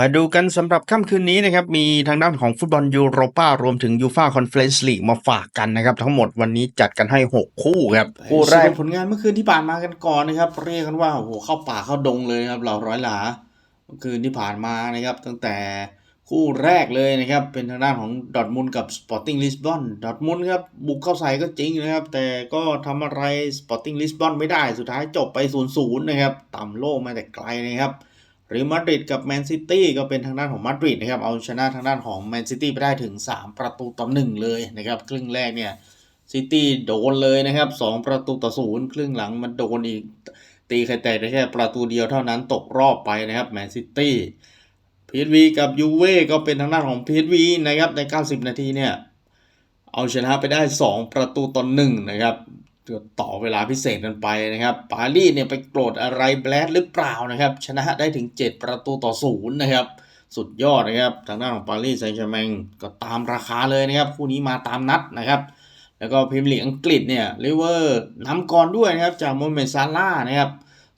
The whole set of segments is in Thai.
มาดูกันสำหรับค่ำคืนนี้นะครับ มีทางด้านของฟุตบอลยูโรปารวมถึงยูฟาคอนเฟรนซ์ลีกมาฝากกันนะครับ ทั้งหมดวันนี้จัดกันให้ 6 คู่ครับ คู่คู่แรแรกกผลงานเมื่อคืนที่ผ่านมากันก่อนนะครับ เรียกกันว่าโอ้โหเข้าป่าเข้าดงเลยนะครับเหล่าร้อยหลาเมื่อคืนที่ผ่านมานะครับ ตั้งแต่คู่แรกเลยนะครับ เป็นทางด้านของดอร์ทมุนด์กับสปอร์ติ้งลิสบอนดอร์ทมุนด์ครับบุกเข้าใส่ก็จริงนะครับ แต่ก็ทำอะไรสปอร์ติ้งลิสบอนไม่ได้สุดท้ายจบไป0ูนย์นะครับต่ำโลกมาแต่ไกลนะครับ หรือมาดริดกับแมนซิตี้ก็เป็นทางด้านของมาดริดนะครับเอาชนะทางด้านของแมนซิตี้ไปได้ถึง 3 ประตูต่อหนึ่งเลยนะครับครึ่งแรกเนี่ยซิตี้โดนเลยนะครับสองประตูต่อศูนย์ครึ่งหลังมันโดนอีกตีไข่แตกได้แค่ประตูเดียวเท่านั้นตกรอบไปนะครับแมนซิตี้พีทวีกับยูเว่ก็เป็นทางด้านของพีทวีนะครับใน 90 นาทีเนี่ยเอาชนะไปได้ 2 ประตูต่อหนึ่งนะครับ ต่อเวลาพิเศษกันไปนะครับ ปารีสเนี่ยไปโกรธอะไรแบลดหรือเปล่านะครับ ชนะได้ถึง 7 ประตูต่อศูนย์นะครับ สุดยอดนะครับ ทางด้านของปารีสแซงต์แชร์แมงก็ตามราคาเลยนะครับ คู่นี้มาตามนัดนะครับ แล้วก็พรีเมียร์ลีกอังกฤษเนี่ยลิเวอร์นำก่อนด้วยนะครับ จากโมเมนซาร่านะครับ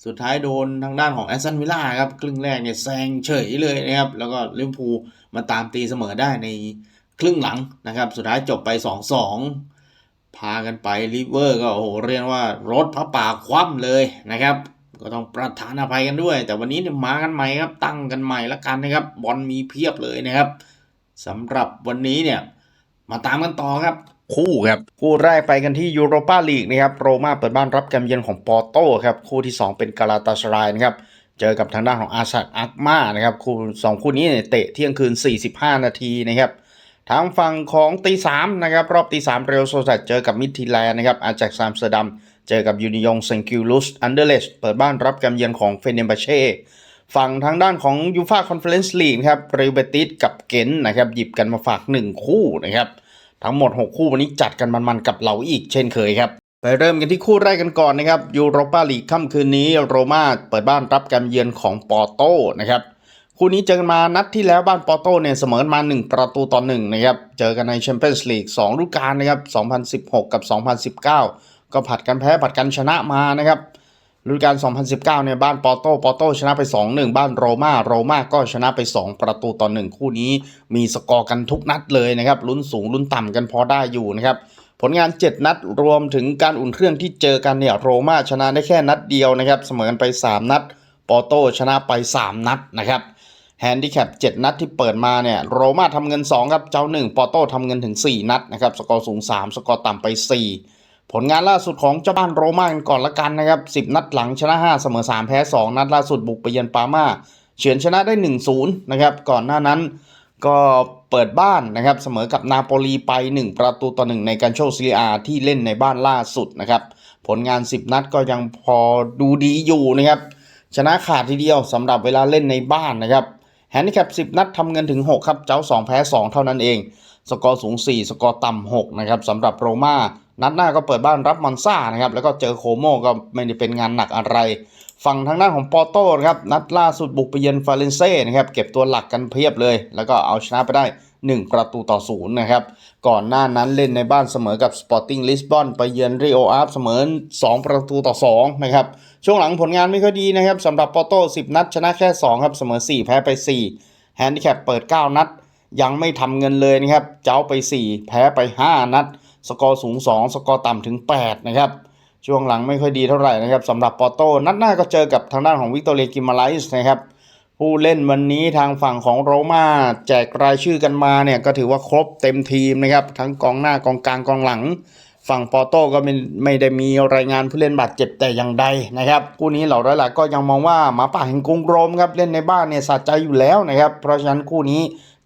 สุดท้ายโดนทางด้านของแอสตันวิลล่าครับ ครึ่งแรกเนี่ยแซงเฉยเลยนะครับ แล้วก็ลิเวอร์พูลมาตามตีเสมอได้ในครึ่งหลังนะครับ สุดท้ายจบไป 2-2 พากันไปลิเวอร์ก็โอ้โหเรียกว่ารถพระป่าคว่ำเลยนะครับ ก็ต้องประทานอภัยกันด้วย แต่วันนี้เนี่ยมากันใหม่ครับ ตั้งกันใหม่ละกันนะครับ บอลมีเพียบเลยนะครับสำหรับวันนี้เนี่ยมาตามกันต่อครับคู่ครับคู่แรกไปกันที่ยูโรปาลีกนะครับโรม่าเปิดบ้านรับการเยือนของปอร์โตครับคู่ที่ 2 เป็นกาลาตาสรายนะครับเจอกับทางด้านของอาซัดอักมานะครับคู่สองคู่นี้เนี่ยเตะเที่ยงคืน 45 นาทีนะครับ ทางฝั่งของตีสามนะครับ รอบตีสามเรลโซซัดเจอกับมิดทีแลนนะครับ อาแจ็กซามสเตอร์ดัม เจอกับยูนิยงเซนคิวลุสอันเดอร์เลสเปิดบ้านรับการเยือนของเฟเนบาเช่ฝั่งทางด้านของยูฟาคอนเฟอเรนซ์ลีกครับเรลเบติสกับเกนนะครับ หยิบกันมาฝาก 1 คู่นะครับ ทั้งหมด 6 คู่วันนี้จัดกันมันๆกับเราอีกเช่นเคยครับ ไปเริ่มกันที่คู่แรกกันก่อนนะครับยูโรปาลีกค่ำคืนนี้โรม่าเปิดบ้านรับการเยือนของปอร์โตนะครับ คู่นี้เจอกันมานัดที่แล้วบ้านปอร์โตเนี่ยเสมอมา 1 ประตูต่อ1นะครับ เจอกันในแชมเปี้ยนส์ลีก2ฤดูกาลนะครับ 2016 กับ 2019 ก็ผัดกันแพ้ผัดกันชนะมานะครับฤดูกาล 2019 เนี่ยบ้านปอร์โตปอร์โตชนะไป 2-1 บ้านโรม่าโรม่าก็ชนะไป 2 ประตูต่อ 1 คู่นี้มีสกอร์กันทุกนัดเลยนะครับลุ้นสูงลุ้นต่ำกันพอได้อยู่นะครับผลงาน 7 นัดรวมถึงการอุ่นเครื่องที่เจอกันเนี่ยโรม่าชนะได้แค่นัดเดียวนะครับเสมอกันไป 3 นัด ปอร์โตชนะไป 3 นัดนะครับ แฮนดิแคป7นัดที่เปิดมาเนี่ยโรม่าทำเงิน 2 ครับ เจ้า 1 ปอโต้ทำเงินถึง 4 นัดนะครับ สกอร์สูง 3 สกอร์ต่ำไป 4 ผลงานล่าสุดของเจ้าบ้านโรม่ากันก่อนละกันนะครับ 10 นัดหลังชนะ 5 เสมอ 3 แพ้ 2 นัดล่าสุดบุกไปเยือนปามาเฉือนชนะได้ 1-0 นะครับ ก่อนหน้านั้นก็เปิดบ้านนะครับเสมอกับนาโปลีไป 1 ประตูต่อ 1 ในการโชว์ซีเรียอาที่เล่นในบ้านล่าสุดนะครับผลงาน 10 นัดก็ยังพอดูดีอยู่นะครับชนะขาดทีเดียวสำหรับเวลาเล่นในบ้านนะครับ แฮนดิแคป10 นัดทำเงินถึง 6 ครับ เจ้า 2 แพ้ 2 เท่านั้นเอง สกอร์สูง 4 สกอร์ต่ำ6นะครับสำหรับโรม่านัดหน้าก็เปิดบ้านรับมอนซ่านะครับแล้วก็เจอโคโมก็ไม่ได้เป็นงานหนักอะไร ฝั่งทางด้านของปอร์โตนะครับนัดล่าสุดบุกไปเยือนฟาเรนเซ่นะครับเก็บตัวหลักกันเพียบเลย แล้วก็เอาชนะไปได้ 1 ประตูต่อศูนย์นะครับก่อนหน้านั้นเล่นในบ้านเสมอกับสปอร์ติ้งลิสบอนไปเยือนริโออาร์เสมอ 2 ประตูต่อ2นะครับ ช่วงหลังผลงานไม่ค่อยดีนะครับสำหรับปอโต10 นัด ชนะแค่ 2 ครับ เสมอ 4 แพ้ไป 4 แฮนดิแคปเปิด 9 นัด ยังไม่ทำเงินเลยนะครับ เจ้าไป 4 แพ้ไป 5 นัด สกอร์สูง 2 สกอร์ต่ำถึง 8 นะครับช่วงหลังไม่ค่อยดีเท่าไหร่นะครับสำหรับปอโต้นัดหน้าก็เจอกับทางด้านของวิกตอเรียกิมาไลส์นะครับผู้เล่นวันนี้ทางฝั่งของโรม่าแจกรายชื่อกันมาเนี่ยก็ถือว่าครบเต็มทีมนะครับ ทั้งกองหน้ากองกลางกองหลัง ฝั่งปอร์โตก็ไม่ไม่ได้มีรายงานผู้เล่นบาดเจ็บแต่อย่างใดนะครับคู่นี้เหล่าร้อยหลักก็ยังมองว่าหมาป่าแห่งกรุงโรมครับเล่นในบ้านเนี่ยสะใจอยู่แล้วนะครับเพราะฉะนั้นคู่นี้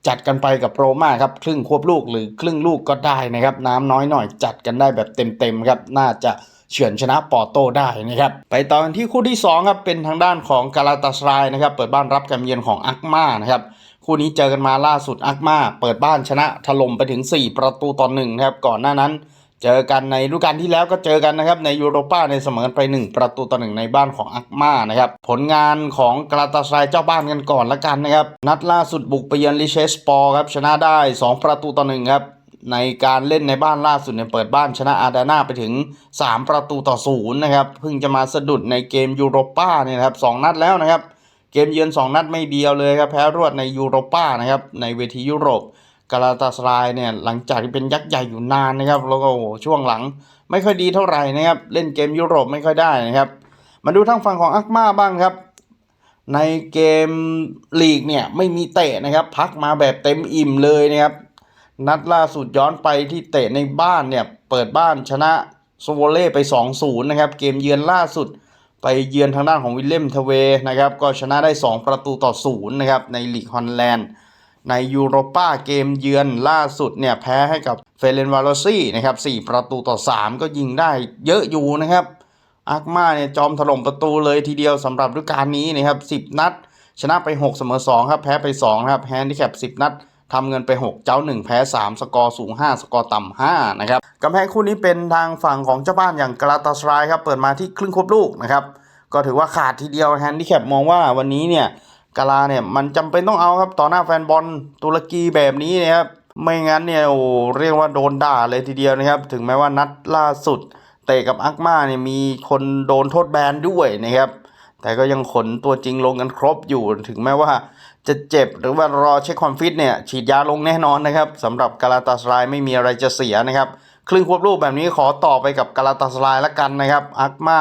จัดกันไปกับโรม่าครับครึ่งควบลูกหรือครึ่งลูกก็ได้นะครับน้ำน้อยหน่อยจัดกันได้แบบเต็มๆครับน่าจะเฉือนชนะปอร์โตได้นะครับไปต่อกันที่คู่ที่สองครับเป็นทางด้านของกาลาตาสรายนะครับเปิดบ้านรับการเยือนของอักมานะครับคู่นี้เจอกันมาล่าสุดอักมาเปิดบ้านชนะถล่มไปถึง 4 ประตูต่อหนึ่งนะครับก่อนหน้านั้น เจอกันในฤดูกาลที่แล้วก็เจอกันนะครับในยูโรป้าในเสมอไป 1 ประตูต่อหนึ่งในบ้านของอักมานะครับ ผลงานของกราตาสรายเจ้าบ้านกันก่อนละกันนะครับ นัดล่าสุดบุกไปเยือนลิเชสปอร์ครับชนะได้ 2 ประตูต่อหนึ่งครับในการเล่นในบ้านล่าสุดเนี่ยเปิดบ้านชนะอาดาน่าไปถึง 3 ประตูต่อศูนย์นะครับเพิ่งจะมาสะดุดในเกมยูโรป้าเนี่ยครับสองนัดแล้วนะครับ เกมเยือน 2 นัดไม่เดียวเลยครับแพ้รวดในยูโรป้านะครับในเวทียุโรป กาลาตาสรายเนี่ยหลังจากที่เป็นยักษ์ใหญ่อยู่นานนะครับแล้วก็โหช่วงหลังไม่ค่อยดีเท่าไหร่นะครับ เล่นเกมยุโรปไม่ค่อยได้นะครับ มาดูทางฝั่งของอักมาบ้างครับ ในเกมลีกเนี่ยไม่มีเตะนะครับ พักมาแบบเต็มอิ่มเลยนะครับ นัดล่าสุดย้อนไปที่เตะในบ้านเนี่ยเปิดบ้านชนะโซโวเล่ไป 2-0 นะครับ เกมเยือนล่าสุดไปเยือนทางด้านของวิลเลมทเวนะครับ ก็ชนะได้ 2 ประตูต่อ 0 นะครับ ในลีกฮอลแลนด์ ในยูโรป้าเกมเยือนล่าสุดเนี่ยแพ้ให้กับเฟเรนวาโรซี่นะครับ4ประตูต่อ 3 ก็ยิงได้เยอะอยู่นะครับอาร์กมาเนี่ยจอมถล่มประตูเลยทีเดียวสำหรับฤดูกาลนี้นะครับ10 นัด ชนะไป 6 เสมอ2ครับแพ้ไป2นะครับแฮนดิแคป10 นัดทำเงินไป 6 เจ้า 1 แพ้ 3 สกอร์สูง 5 สกอร์ต่ำ5นะครับกำแพงคู่นี้เป็นทางฝั่งของเจ้าบ้านอย่างกาลาตาสรครับเปิดมาที่ครึ่งครบลูกนะครับก็ถือว่าขาดทีเดียวแฮนดิแคปมองว่าวันนี้เนี่ย กาลาเนี่ยมันจำเป็นต้องเอาครับต่อหน้าแฟนบอลตุรกีแบบนี้นะครับไม่งั้นเนี่ยโอ้เรียกว่าโดนด่าเลยทีเดียวนะครับ ถึงแม้ว่านัดล่าสุดเตะกับอักมาเนี่ยมีคนโดนโทษแบนด้วยนะครับ แต่ก็ยังขนตัวจริงลงกันครบอยู่ถึงแม้ว่าจะเจ็บหรือว่ารอเช็คความฟิตเนี่ยฉีดยาลงแน่นอนนะครับสำหรับกาลาตาสรายไม่มีอะไรจะเสียนะครับ ครึ่งควบรูปแบบนี้ขอต่อไปกับกาลาตาสรายละกันนะครับอักมา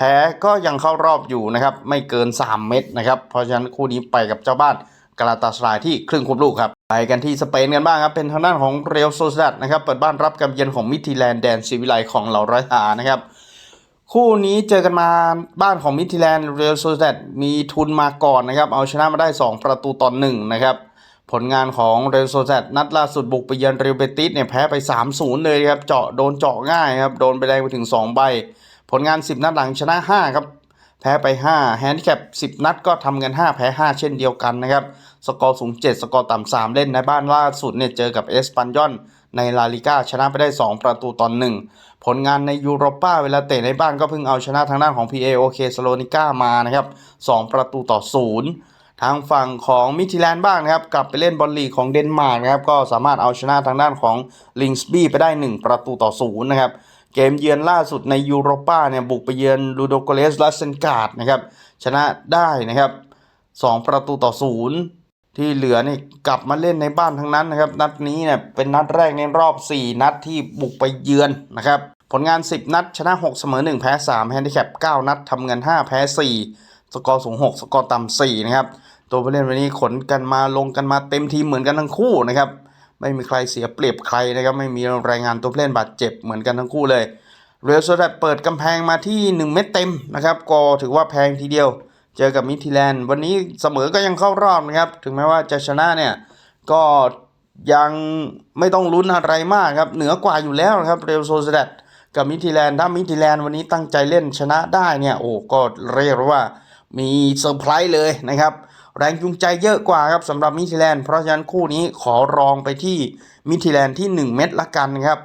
แพ้ก็ยังเข้ารอบอยู่นะครับ ไม่เกิน 3 เม็ดนะครับ เพราะฉะนั้นคู่นี้ไปกับเจ้าบ้านกาลาตาสรายที่ครึ่งควบลูกครับ ไปกันที่สเปนกันบ้างครับ เป็นทางด้านของเรอัลโซซดัดนะครับ เปิดบ้านรับกับเยือนของมิทีแลนด์แดนซิวิไลของเหล่าร้อยหานะครับคู่นี้เจอกันมาบ้านของมิทิแลนด์เรอัลโซซดมีทุนมาก่อนนะครับ เอาชนะมาได้ 2 ประตูต่อหนึ่งนะครับผลงานของเรอัลโซซดนัดล่าสุดบุกไปเยือนเรอัลเบติสเนี่ยแพ้ไป 3-0 เลยครับเจาะโดนเจาะง่ายครับโดนไปแดงไปถึง 2 ใบ ผลงาน 10 นัดหลังชนะ 5 ครับ แพ้ไป 5 แฮนดิแคป 10 นัดก็ทำเงิน5 แพ้ 5 เช่นเดียวกันนะครับ สกอร์สูง 7 สกอร์ต่ำ 3 เล่นในบ้านล่าสุดเนี่ยเจอกับเอสปันยอนในลาลิก้าชนะไปได้ 2 ประตูต่อหนึ่งผลงานในยูโรป้าเวลาเตะในบ้านก็เพิ่งเอาชนะทางด้านของ PAOK สโลนิก้ามานะครับ 2 ประตูต่อ 0 ทางฝั่งของมิทิแลนด์บ้างนะครับ กลับไปเล่นบอลลีของเดนมาร์กนะครับ ก็สามารถเอาชนะทางด้านของลิงส์บี้ไปได้ 1 ประตูต่อ 0 นะครับ เกมเยือนล่าสุดในยูโรป้าเนี่ยบุกไปเยือนลูโดโกเลสลาเซนการ์ดนะครับชนะได้นะครับ 2 ประตูต่อ0ที่เหลือนี่กลับมาเล่นในบ้านทั้งนั้นนะครับ นัดนี้เนี่ยเป็นนัดแรกในรอบ 4 นัดที่บุกไปเยือนนะครับผลงาน 10 นัด ชนะ 6 เสมอ 1 แพ้ 3แฮนดิแคป 9 นัดทำเงิน 5 แพ้ 4 สกอร์สูง 6 สกอร์ต่ำ4นะครับ ตัวผู้เล่นวันนี้ขนกันมาลงกันมาเต็มทีมเหมือนกันทั้งคู่นะครับ ไม่มีใครเสียเปรียบใครนะครับ ไม่มีรายงานตัวเล่นบาดเจ็บเหมือนกันทั้งคู่เลยเรอัลโซดัดเปิดกำแพงมาที่ 1 เม็ดเต็มนะครับ ก็ถือว่าแพงทีเดียว เจอกับมิทิแลนด์ วันนี้เสมอก็ยังเข้ารอบนะครับ ถึงแม้ว่าจะชนะเนี่ย ก็ยังไม่ต้องลุ้นอะไรมากครับ เหนือกว่าอยู่แล้วครับเรอัลโซดัดกับมิทิแลนด์ ถ้ามิทิแลนด์วันนี้ตั้งใจเล่นชนะได้เนี่ย โอ้ก็เรียกว่ามีเซอร์ไพรส์เลยนะครับ แรงจูงใจเยอะกว่าครับสำหรับมิทิแลนด์เพราะฉะนั้นคู่นี้ขอรองไปที่มิทิแลนด์ที่ 1 เม็ดละกันครับ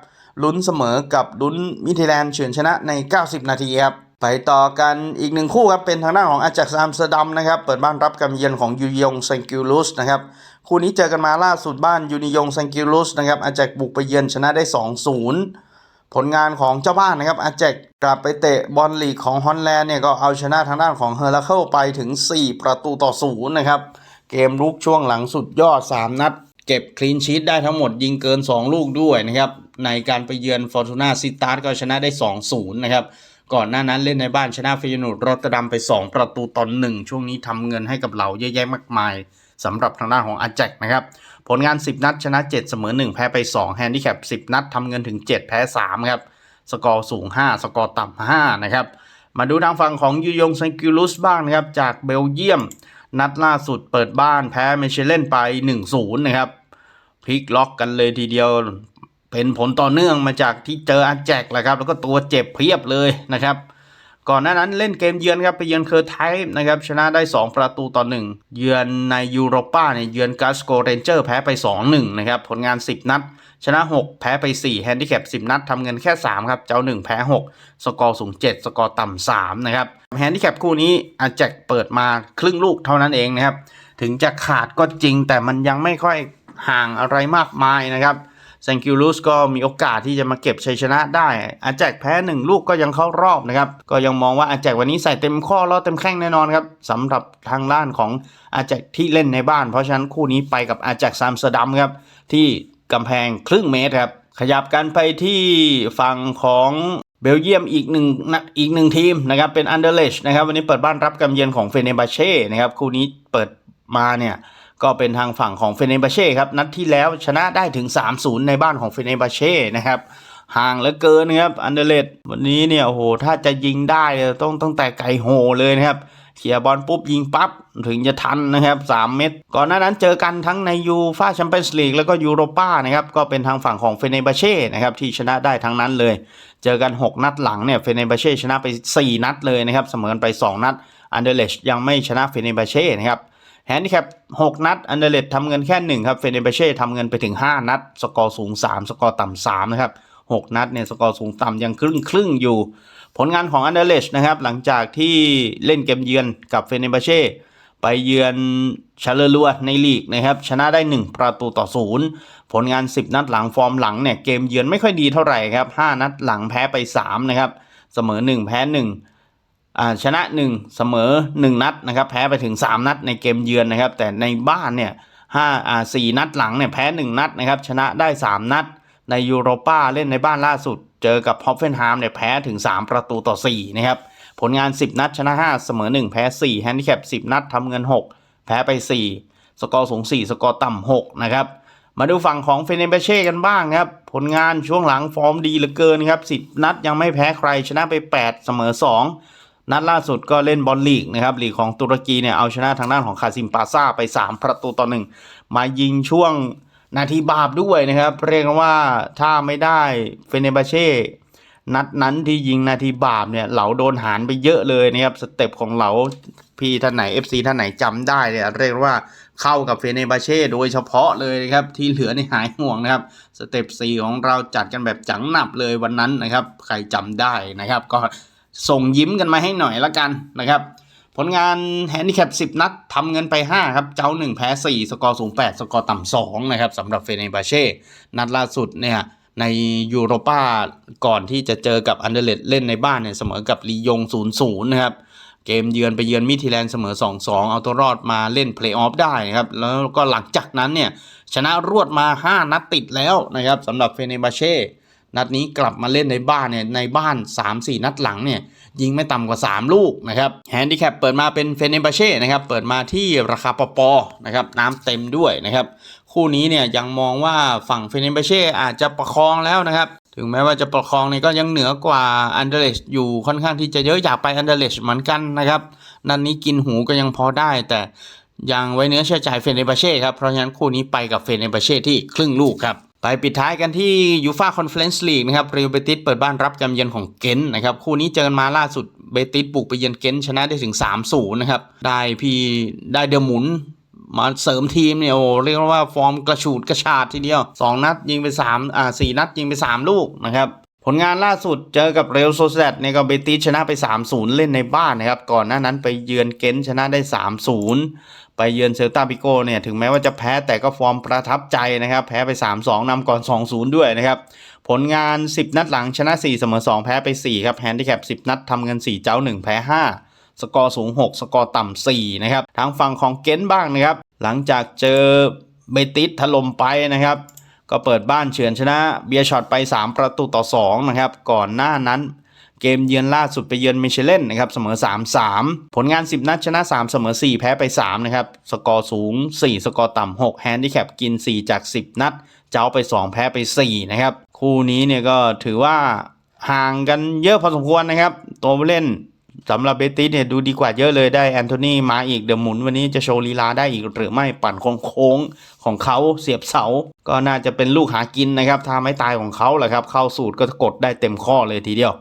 ลุ้นเสมอกับลุ้นมิทิแลนด์เฉือนชนะใน 90 นาทีครับไปต่อกันอีกหนึ่งคู่ครับเป็นทางด้านของอาจักซ์อัมสเดัมนะครับเปิดบ้านรับกับเยือนของยูนิยงเซนกิลุสนะครับคู่นี้เจอกันมาล่าสุดบ้านยูนิยงเซนกิลุสนะครับอาจักบุกไปเยือนชนะได้ 2-0 ผลงานของเจ้าบ้านนะครับอาแจกกลับไปเตะบอลลีกของฮอลแลนด์เนี่ยก็เอาชนะทางด้านของเฮอร์ลาเคิลไปถึง 4 ประตูต่อศูนย์นะครับ เกมลุกช่วงหลังสุดยอด 3 นัด เก็บคลีนชีตได้ทั้งหมดยิงเกิน 2 ลูกด้วยนะครับ ในการไปเยือนฟอร์ตูนาซิตาร์ก็ชนะได้ 2-0 นะครับก่อนหน้านั้นเล่นในบ้านชนะเฟยนูดรอตเตอร์ดัมไป 2 ประตูต่อหนึ่งช่วงนี้ทำเงินให้กับเราเยอะแยะมากมายสำหรับทางด้านของอาแจกนะครับ ผลงาน 10 นัดชนะ 7 เสมอ 1 แพ้ไป 2 แฮนดิแคป 10 นัดทำเงินถึง 7 แพ้ 3 ครับ สกอร์สูง 5 สกอร์ต่ำ 5 นะครับ มาดูทางฝั่งของยูยงซังกิลุสบ้างนะครับ จากเบลเยียม นัดล่าสุดเปิดบ้านแพ้เมเชเลนไป 1-0 นะครับพลิกล็อกกันเลยทีเดียวเป็นผลต่อเนื่องมาจากที่เจออาแจกแหละครับ แล้วก็ตัวเจ็บเพียบเลยนะครับ ก่อนหน้านั้นเล่นเกมเยือนครับไปเยือนเคอร์ไทป์นะครับชนะได้ 2 ประตูต่อ 1 เยือนในยูโรป้าเนี่ยเยือนกาสโกเรนเจอร์แพ้ไป 2-1นะครับผลงาน 10 นัด ชนะ 6 แพ้ไป 4 แฮนดิแคป 10 นัดทำเงินแค่ 3 ครับ เจ้า 1 แพ้ 6 สกอร์สูง 7 สกอร์ต่ำ3นะครับแฮนดิแคปคู่นี้อาแจกเปิดมาครึ่งลูกเท่านั้นเองนะครับถึงจะขาดก็จริงแต่มันยังไม่ค่อยห่างอะไรมากมายนะครับ แซงกิลูสก็มีโอกาสที่จะมาเก็บชัยชนะได้อาแจกแพ้หนึ่งลูกก็ยังเข้ารอบนะครับ ก็ยังมองว่าอาแจกวันนี้ใส่เต็มข้อแล้วเต็มแข้งแน่นอนครับสำหรับทางด้านของอาแจกที่เล่นในบ้าน เพราะฉะนั้นคู่นี้ไปกับอาแจกซามส์ดัมครับที่กำแพงครึ่งเมตรครับขยับกันไปที่ฝั่งของเบลเยียมอีกหนึ่งนะอีกหนึ่งทีมนะครับเป็นอันเดอร์เลชนะครับวันนี้เปิดบ้านรับกำเยือนของเฟเนบาเช่นะครับคู่นี้เปิดมาเนี่ย ก็เป็นทางฝั่งของเฟเนบาเช่ครับ นัดที่แล้วชนะได้ถึง 3-0 ในบ้านของเฟเนบาเช่นะครับ ห่างเหลือเกินนะครับอันเดเลชวันนี้เนี่ยโอ้โหถ้าจะยิงได้ต้องตั้งแต่ไกลโหเลยนะครับเคลียบอลปุ๊บยิงปั๊บ ถึงจะทันนะครับ 3 เม็ดก่อนหน้านั้นเจอกันทั้งในยูฟาแชมเปี้ยนส์ลีกแล้วก็ยูโรป้านะครับ ก็เป็นทางฝั่งของเฟเนบาเช่นะครับ ที่ชนะได้ทั้งนั้นเลย เจอกัน 6 นัดหลังเนี่ยเฟเนบาเช่ชนะไป 4 นัดเลยนะครับ เสมอกันไป 2 นัดอันเดเลชยังไม่ชนะเฟเนบาเช่นะครับ แฮนดิแคป6 นัด อันเดเลชทำเงินแค่ 1 ครับ เฟเนบาเช่ทำเงินไปถึง 5 นัด สกอร์สูง 3 สกอร์ต่ำ3นะครับ 6 นัดเนี่ยสกอร์สูงต่ำยังครึ่งครึ่งอยู่ ผลงานของอันเดเลชนะครับ หลังจากที่เล่นเกมเยือนกับเฟเนบาเช่ไปเยือนชาเลอรัวในลีกนะครับ ชนะได้ 1 ประตูต่อศูนย์ผลงาน 10 นัดหลังฟอร์มหลังเนี่ยเกมเยือนไม่ค่อยดีเท่าไหร่ครับ 5 นัดหลังแพ้ไป 3 นะครับ เสมอ 1 แพ้1อ่า ชนะ 1 เสมอ 1 นัดนะครับแพ้ไปถึง 3 นัดในเกมเยือนนะครับ แต่ในบ้านเนี่ยห้าอ่าสี่นัดหลังเนี่ยแพ้ 1 นัดนะครับชนะได้ 3 นัด ในยูโรป้าเล่นในบ้านล่าสุด เจอกับฮอฟเฟนไฮม์เนี่ยแพ้ถึง 3 ประตูต่อ4นะครับผลงาน 10 นัดชนะ 5 เสมอ 1 แพ้4แฮนดิแคป10 นัดทำเงิน 6 แพ้ไป 4 สกอร์สูง 4 สกอร์ต่ำ6นะครับมาดูฝั่งของเฟเนเบเช่กันบ้างครับ ผลงานช่วงหลังฟอร์มดีเหลือเกินครับ 10 นัดยังไม่แพ้ใครชนะไป 8 เสมอ 2 นัดล่าสุดก็เล่นบอลลีกนะครับลีกของตุรกีเนี่ยเอาชนะทางด้านของคาซิมปาซาไป 3 ประตูต่อ1มายิงช่วงนาทีบาปด้วยนะครับ เรียกว่าถ้าไม่ได้เฟเนบาเช่นัดนั้นที่ยิงนาทีบาปเนี่ยเหลาโดนหารไปเยอะเลยนะครับสเต็ปของเหลาพี่ท่านไหน FC ท่านไหนจำได้เนี่ยเรียกว่าเข้ากับเฟเนบาเช่โดยเฉพาะเลยนะครับที่เหลือในหายห่วงนะครับสเต็ป4ของเราจัดกันแบบจังหนับเลยวันนั้นนะครับ ใครจำได้นะครับก็ ส่งยิ้มกันมาให้หน่อยละกันนะครับ ผลงานแฮนดิแคป10 นัดทำเงินไป 5 ครับ เจ้า 1 แพ้ 4 สกอร์สูง 8 สกอร์ต่ำ2นะครับสำหรับเฟเนบาเช่ นัดล่าสุดเนี่ยในยูโรป้าก่อนที่จะเจอกับอันเดเลดเล่นในบ้านเนี่ยเสมอกับลียง 0-0 นะครับเกมเยือนไปเยือนมิทิแลนเสมอ 2-2 เอาตัวรอดมาเล่นเพลย์ออฟได้นะครับ แล้วก็หลังจากนั้นเนี่ยชนะรวดมา 5 นัดติดแล้วนะครับสำหรับเฟเนบาเช่ นัดนี้กลับมาเล่นในบ้านเนี่ยในบ้าน 3-4 นัดหลังเนี่ยยิงไม่ต่ำกว่า 3 ลูกนะครับแฮนดิแคปเปิดมาเป็นเฟเนบาเช่นะครับเปิดมาที่ราคาปอปอนะครับน้ำเต็มด้วยนะครับคู่นี้เนี่ยยังมองว่าฝั่งเฟเนบาเช่อาจจะประคองแล้วนะครับถึงแม้ว่าจะประคองเนี่ยก็ยังเหนือกว่าอันเดร์เลชอยู่ค่อนข้างที่จะเยอะอยากไปอันเดร์เลชเหมือนกันนะครับนัดนนี้กินหูก็ยังพอได้แต่ยังไว้เนื้อเชื่อใจเฟเนบาเช่ครับเพราะฉะนั้นคู่นี้ไปกับเฟเนบาเช่ที่ครึ่งลูกครับ ไปปิดท้ายกันที่ยูฟาคอนเฟอเรนซ์ลีกนะครับเรอัลเบติสเปิดบ้านรับกำเยือนของเกนนะครับคู่นี้เจอกันมาล่าสุดเบติสบุกไปเยือนเกนชนะได้ถึง 3-0 นะครับ ได้พี่ได้เดอะหมุนมาเสริมทีมเนี่ยโอ้เรียกว่าฟอร์มกระฉูดกระชาดทีเดียว 2 นัดยิงไป3อ่า4นัดยิงไป 3 ลูกนะครับ ผลงานล่าสุดเจอกับเรลโซเซดเนี่ยก็เบติสชนะไป 3-0 เล่นในบ้านนะครับ ก่อนหน้านั้นไปเยือนเกนชนะได้ 3-0 ไปเยือนเซลตาบิโกเนี่ยถึงแม้ว่าจะแพ้แต่ก็ฟอร์มประทับใจนะครับ แพ้ไป 3-2นำก่อน 2-0 ด้วยนะครับ ผลงาน 10 นัดหลังชนะ 4 เสมอ 2 แพ้ไป 4 ครับแฮนดิแคป 10 นัดทำเงิน 4 เจ้า 1 แพ้ 5 สกอร์สูง 6 สกอร์ต่ำ4นะครับทางฝั่งของเกนบ้างนะครับหลังจากเจอเบติสถล่มไปนะครับ ก็เปิดบ้านเฉือนชนะเบียร์ช็อตไป 3 ประตูต่อ2นะครับก่อนหน้านั้นเกมเยือนล่าสุดไปเยือนมิเชเลนนะครับเสมอ 3-3 ผลงาน 10 นัดชนะ 3 เสมอ 4 แพ้ไป 3 นะครับ สกอร์สูง 4 สกอร์ต่ำ6แฮนดิแคปกิน 4 จาก 10 นัด เจ้าไป 2 แพ้ไป 4 นะครับ คู่นี้เนี่ยก็ถือว่าห่างกันเยอะพอสมควรนะครับ ตัวผู้เล่น สำหรับเบติสเนี่ยดูดีกว่าเยอะเลยได้แอนโทนีมาอีกเดี๋ยวหมุนวันนี้จะโชว์ลีลาได้อีกหรือไม่ปั่นโค้งของเขาเสียบเสา ก็น่าจะเป็นลูกหากินนะครับถ้าไม่ตายของเขาแหละครับเข้าสูตรก็กดได้เต็มข้อเลยทีเดียว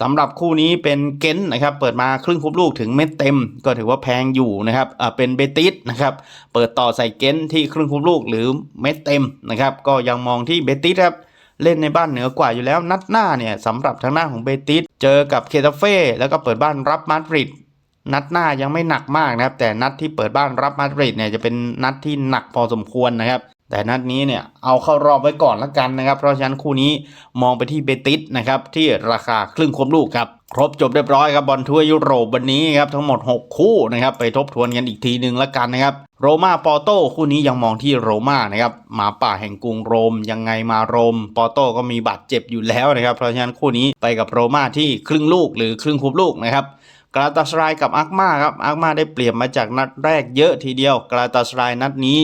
สำหรับคู่นี้เป็นเกนต์นะครับเปิดมาครึ่งคุบลูกถึงเม็ดเต็ม ก็ถือว่าแพงอยู่นะครับอ่าเป็นเบติสนะครับเปิดต่อใส่เกนต์ที่ครึ่งคุบลูกหรือเม็ดเต็มนะครับก็ยังมองที่เบติสครับ เล่นในบ้านเหนือกว่าอยู่แล้วนัดหน้าเนี่ยสำหรับทางหน้าของเบติสเจอกับเคตาเฟ่แล้วก็เปิดบ้านรับมาดริดนัดหน้ายังไม่หนักมากนะครับ แต่นัดที่เปิดบ้านรับมาดริดเนี่ยจะเป็นนัดที่หนักพอสมควรนะครับ แต่นัดนี้เนี่ยเอาเข้ารอบไว้ก่อนละกันนะครับ เพราะฉะนั้นคู่นี้มองไปที่เบติสนะครับที่ราคาครึ่งควบลูกครับครบจบเรียบร้อยครับบอลทัวร์ยุโรปวันนี้ครับทั้งหมด 6 คู่นะครับไปทบทวนกันอีกทีหนึ่งละกันนะครับโรม่าปอโต้คู่นี้ยังมองที่โรม่านะครับหมาป่าแห่งกรุงโรมยังไงมาโรม ปอโต้ก็มีบาดเจ็บอยู่แล้วนะครับเพราะฉะนั้นคู่นี้ไปกับโรม่าที่ครึ่งลูกหรือครึ่งควบลูกนะครับกราตาสรายกับอักมาครับอักมาได้เปรียบมาจากนัดแรกเยอะทีเดียวกราตาสรายนัดนี้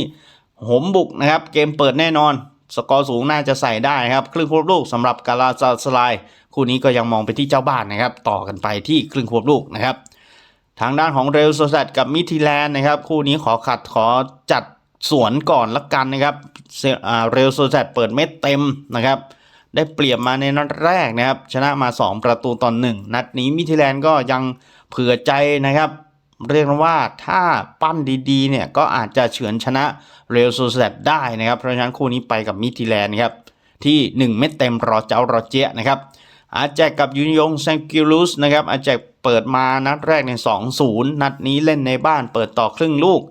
หมบุกนะครับเกมเปิดแน่นอน สกอร์สูงน่าจะใส่ได้ครับ ครึ่งควบลูกสำหรับกาลาตาสรายคู่นี้ก็ยังมองไปที่เจ้าบ้านนะครับ ต่อกันไปที่ครึ่งควบลูกนะครับ ทางด้านของเรลโซซัตกับมิทิแลนด์นะครับ คู่นี้ขอขัดขอจัดสวนก่อนละกันนะครับเรลโซซัตเปิดเม็ดเต็มนะครับได้เปรียบมาในนัดแรกนะครับ ชนะมา 2 ประตูต่อหนึ่งนัดนี้มิทิแลนด์ก็ยังเผื่อใจนะครับ เรียกว่าถ้าปั้นดีๆเนี่ยก็อาจจะเฉือนชนะเรลโซซัตได้นะครับ เพราะฉะนั้นคู่นี้ไปกับมิทิแลนด์ครับที่ 1 เม็ดเต็มรอเจ้ารอเจ๊ยะนะครับอาแจกกับยูนยงแซงกิลุสนะครับอาแจกเปิดมานัดแรกใน 2-0 นัดนี้เล่นในบ้านเปิดต่อครึ่งลูก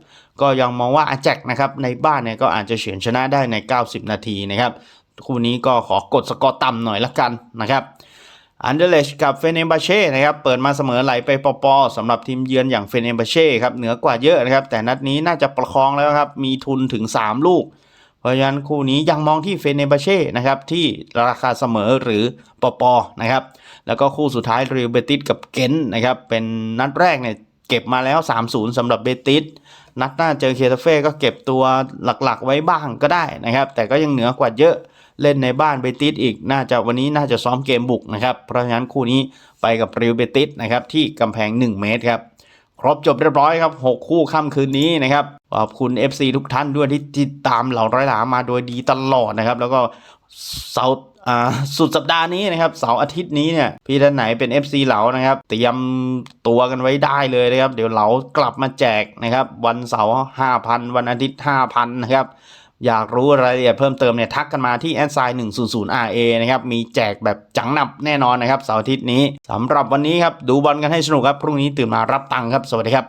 ก็ยังมองว่าอาแจกนะครับในบ้านเนี่ยก็อาจจะเฉือนชนะได้ใน 90 นาทีนะครับคู่นี้ก็ขอกดสกอร์ต่ำหน่อยละกันนะครับ อันเดเลชกับเฟเนบาเช่นะครับเปิดมาเสมอไหลไปปอปอสำหรับทีมเยือนอย่างเฟเนบาเช่ครับเหนือกว่าเยอะนะครับ แต่นัดนี้น่าจะประคองแล้วครับ มีทุนถึง 3 ลูก เพราะฉะนั้นคู่นี้ยังมองที่เฟเนบาเช่นะครับที่ราคาเสมอหรือปอปอนะครับแล้วก็คู่สุดท้ายเรียลเบติสกับเกนนะครับเป็นนัดแรกเนี่ยเก็บมาแล้ว 3-0สำหรับเบติสนัดหน้าเจอเคทาเฟ่ก็เก็บตัวหลักๆไว้บ้างก็ได้นะครับ แต่ก็ยังเหนือกว่าเยอะ เล่นในบ้านเบติสอีก น่าจะวันนี้น่าจะซ้อมเกมบุกนะครับ เพราะฉะนั้นคู่นี้ไปกับเรียลเบติสนะครับที่กำแพง 1 เมตรครับ ครบจบเรียบร้อยครับ 6 คู่ค่ำคืนนี้นะครับ ขอบคุณ FC ทุกท่านด้วยที่ติดตามเหล่าร้อยหลามาโดยดีตลอดนะครับ แล้วก็เสาร์อ่าสุดสัปดาห์นี้นะครับเสาร์อาทิตย์นี้เนี่ยพี่ท่านไหนเป็น FC เหลานะครับ เตรียมตัวกันไว้ได้เลยนะครับ เดี๋ยวเหลากลับมาแจกนะครับ วันเสาร์5,000วันอาทิตย์5,000นะครับ อยากรู้รายละเอียดเพิ่มเติมเนี่ยทักกันมาที่แอดไซน์100 RA นะครับ มีแจกแบบจังหนับแน่นอนนะครับเสาร์อาทิตย์นี้สำหรับวันนี้ครับ ดูบอลกันให้สนุกครับ พรุ่งนี้ตื่นมารับตังค์ครับ สวัสดีครับ